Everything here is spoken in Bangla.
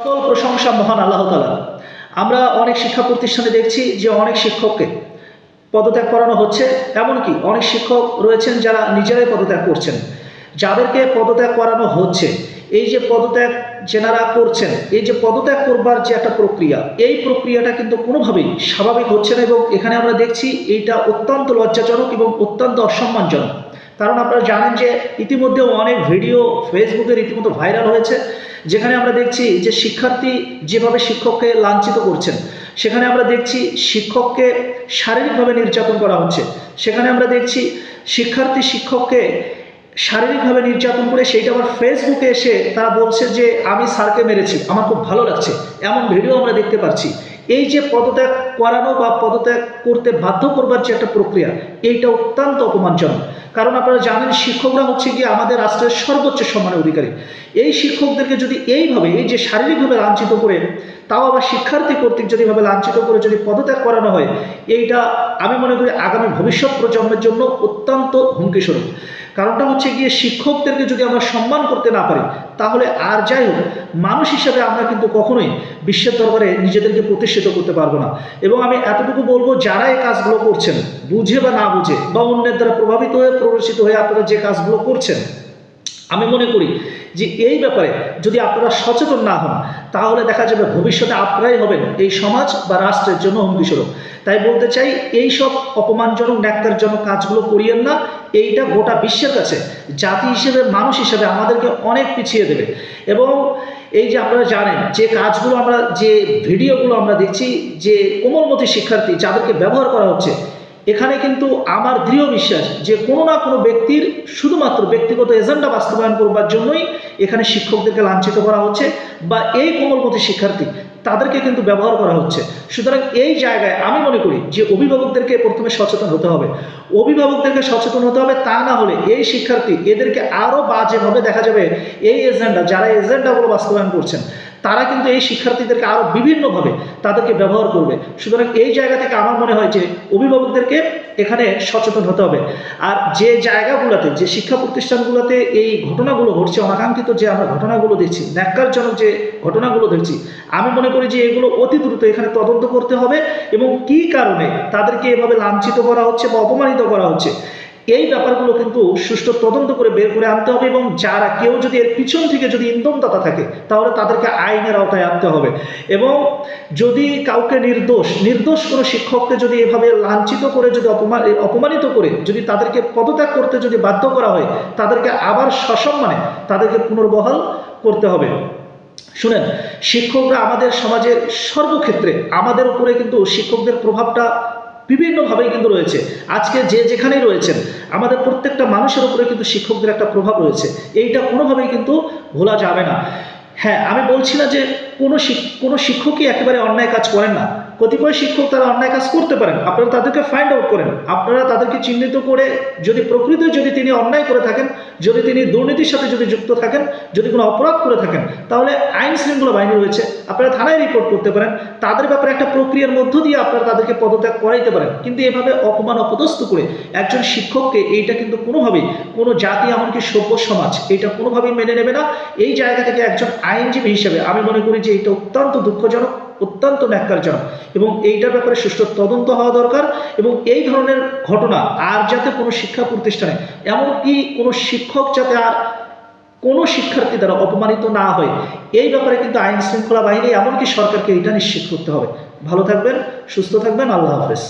সকল প্রশংসা মহান আল্লাহ তালা আমরা অনেক শিক্ষা প্রতিষ্ঠানে দেখছি যে অনেক শিক্ষককে পদত্যাগ করানো হচ্ছে, এমনকি অনেক শিক্ষক রয়েছেন যারা নিজেরাই পদত্যাগ করছেন। যাদেরকে পদত্যাগ করানো হচ্ছে, এই যে পদত্যাগ যেনারা করছেন, এই যে পদত্যাগ করবার যে একটা প্রক্রিয়া, এই প্রক্রিয়াটা কিন্তু কোনোভাবেই স্বাভাবিক হচ্ছে না এবং এখানে আমরা দেখছি এইটা অত্যন্ত লজ্জাজনক এবং অত্যন্ত অসম্মানজনক। কারণ আপনারা জানেন যে ইতিমধ্যে অনেক ভিডিও ফেসবুকে রীতিমতো ভাইরাল হয়েছে, যেখানে আমরা দেখছি যে শিক্ষার্থী যেভাবে শিক্ষককে লাঞ্ছিত করছেন, সেখানে আমরা দেখছি শিক্ষককে শারীরিকভাবে নির্যাতন করা হচ্ছে, সেখানে আমরা দেখছি শিক্ষার্থী শিক্ষককে শারীরিকভাবে নির্যাতন করে সেইটা আবার ফেসবুকে এসে তারা বলছে যে, আমি স্যারকে মেরেছি, আমার খুব ভালো লাগছে। এমন ভিডিও আমরা দেখতে পাচ্ছি। এই যে পদত্যাগ করানো বা পদত্যাগ করতে বাধ্য করবার যে একটা প্রক্রিয়া, এইটা অত্যন্ত অপমানজনক। কারণ আপনারা জানেন, শিক্ষকরা হচ্ছে গিয়ে আমাদের রাষ্ট্রের সর্বোচ্চ সম্মানের অধিকারী। এই শিক্ষকদেরকে যদি এইভাবে, এই যে শারীরিকভাবে লাঞ্ছিত করে তাও আবার শিক্ষার্থী কর্তৃক যদি এভাবে লাঞ্ছিত করে যদি পদত্যাগ করানো হয়, এইটা আমি মনে করি আগামী ভবিষ্যৎ প্রজন্মের জন্য অত্যন্ত হুমকিস্বরূপ। কারণটা হচ্ছে গিয়ে শিক্ষকদেরকে যদি আমরা সম্মান করতে না পারি, তাহলে আর যাই হোক, মানুষ হিসাবে আমরা কিন্তু কখনোই বিশ্বের দরবারে নিজেদেরকে প্রতিষ্ঠিত করতে পারব না। এবং আমি এতটুকু বলব, যারা এই কাজগুলো করছেন, বুঝে বা না বুঝে বা অন্যের দ্বারা প্রভাবিত হয়ে, প্ররোচিত হয়ে আপনারা যে কাজগুলো করছেন, আমি মনে করি যে এই ব্যাপারে যদি আপনারা সচেতন না হন তাহলে দেখা যাবে ভবিষ্যতে আপনারাই হবেন এই সমাজ বা রাষ্ট্রের জন্য হুমকিস্বরূপ। তাই বলতে চাই, এই সব অপমানজনক ন্যাক্তারজনক কাজগুলো করিয়েন না। এইটা গোটা বিশ্বের কাছে, জাতি হিসেবে, মানুষ হিসেবে আমাদেরকে অনেক পিছিয়ে দেবে। এবং এই যে আপনারা জানেন, যে কাজগুলো আমরা, যে ভিডিওগুলো আমরা দেখছি, যে কোমলমতি শিক্ষার্থী যাদেরকে ব্যবহার করা হচ্ছে এখানে কিন্তু আমার দৃঢ় বিশ্বাস যে কোনো না কোনো ব্যক্তির শুধুমাত্র ব্যক্তিগত এজেন্ডা বাস্তবায়ন করবার জন্যই এখানে শিক্ষকদেরকে লাঞ্ছিত করা হচ্ছে বা এই কোমলমতি শিক্ষার্থী তাদেরকে কিন্তু ব্যবহার করা হচ্ছে। সুতরাং এই জায়গায় আমি মনে করি যে অভিভাবকদেরকে প্রথমে সচেতন হতে হবে। অভিভাবকদেরকে সচেতন হতে হবে তা না হলে এই শিক্ষার্থী এদেরকে আরও বাজেভাবে দেখা যাবে এই এজেন্ডা, যারা এজেন্ডাগুলো বাস্তবায়ন করছেন। তারা কিন্তু এই শিক্ষার্থীদেরকে আরও বিভিন্নভাবে তাদেরকে ব্যবহার করবে। সুতরাং এই জায়গা থেকে আমার মনে হয় যে অভিভাবকদেরকে এখানে সচেতন হতে হবে। আর যে জায়গাগুলোতে, যে শিক্ষা প্রতিষ্ঠানগুলোতে এই ঘটনাগুলো ঘটছে, অনাকাঙ্ক্ষিত যে আমরা ঘটনাগুলো দেখছি, ন্যাক্কারজনক যে ঘটনাগুলো দেখছি, আমি মনে করি যে এগুলো অতি দ্রুত এখানে তদন্ত করতে হবে এবং কি কারণে তাদেরকে এভাবে লাঞ্ছিত করা হচ্ছে বা অপমানিত করা হচ্ছে এই ব্যাপারগুলো কিন্তু সুষ্ঠু তদন্ত করে বের করে আনতে হবে এবং যারা কেউ যদি এর পিছন থেকে যদি ইন্ধনদাতা থাকে, তাহলে তাদেরকে আইনের আওতায় আনতে হবে। এবং যদি কাউকে নির্দোষ নির্দোষ কোনো শিক্ষককে যদি এভাবে লাঞ্ছিত করে, যদি অপমান অপমানিত করে, যদি তাদেরকে পদত্যাগ করতে যদি বাধ্য করা হয়, তাদেরকে আবার সসম্মানে তাদেরকে পুনর্বহাল করতে হবে। শুনেন, শিক্ষকরা আমাদের সমাজের সর্বক্ষেত্রে আমাদের উপরে কিন্তু শিক্ষকদের প্রভাবটা বিভিন্নভাবেই কিন্তু রয়েছে। আজকে যে যেখানেই রয়েছেন, আমাদের প্রত্যেকটা মানুষের উপরে কিন্তু শিক্ষকদের একটা প্রভাব রয়েছে। এইটা কোনোভাবেই কিন্তু ভোলা যাবে না। হ্যাঁ আমি বলছি না যে কোনো কোনো শিক্ষকই একেবারে অন্যায় কাজ করেন না। কতিপয় শিক্ষক তারা অন্যায় কাজ করতে পারেন। আপনারা তাদেরকে ফাইন্ড আউট করেন। আপনারা তাদেরকে চিহ্নিত করে যদি প্রকৃত যদি তিনি অন্যায় করে থাকেন, যদি তিনি দুর্নীতির সাথে যদি যুক্ত থাকেন, যদি কোনো অপরাধ করে থাকেন, তাহলে আইন শৃঙ্খলা বাহিনী রয়েছে। আপনারা থানায় রিপোর্ট করতে পারেন। তাদের ব্যাপারে একটা প্রক্রিয়ার মধ্য দিয়ে আপনারা তাদেরকে পদত্যাগ করাইতে পারেন। কিন্তু এভাবে অপমান, অপদস্থ করে একজন শিক্ষককে এইটা কিন্তু কোনোভাবেই, কোনো জাতি এমনকি সভ্য সমাজ এইটা কোনোভাবেই মেনে নেবে না। এই জায়গা থেকে একজন আইনজীবী হিসেবে আমি মনে করি যে এটা অত্যন্ত দুঃখজনক। অত্যন্ত ন্যাক্কারজনক। এবং এইটার ব্যাপারে সুষ্ঠু তদন্ত হওয়া দরকার এবং এই ধরনের ঘটনা আর যাতে কোনো শিক্ষা প্রতিষ্ঠানে, এমনকি কোনো শিক্ষক যাতে আর কোনো শিক্ষার্থী দ্বারা অপমানিত না হয়, এই ব্যাপারে কিন্তু আইন শৃঙ্খলা বাহিনী এমনকি সরকারকে এটা নিশ্চিত করতে হবে। ভালো থাকবেন, সুস্থ থাকবেন, আল্লাহ হাফেজ।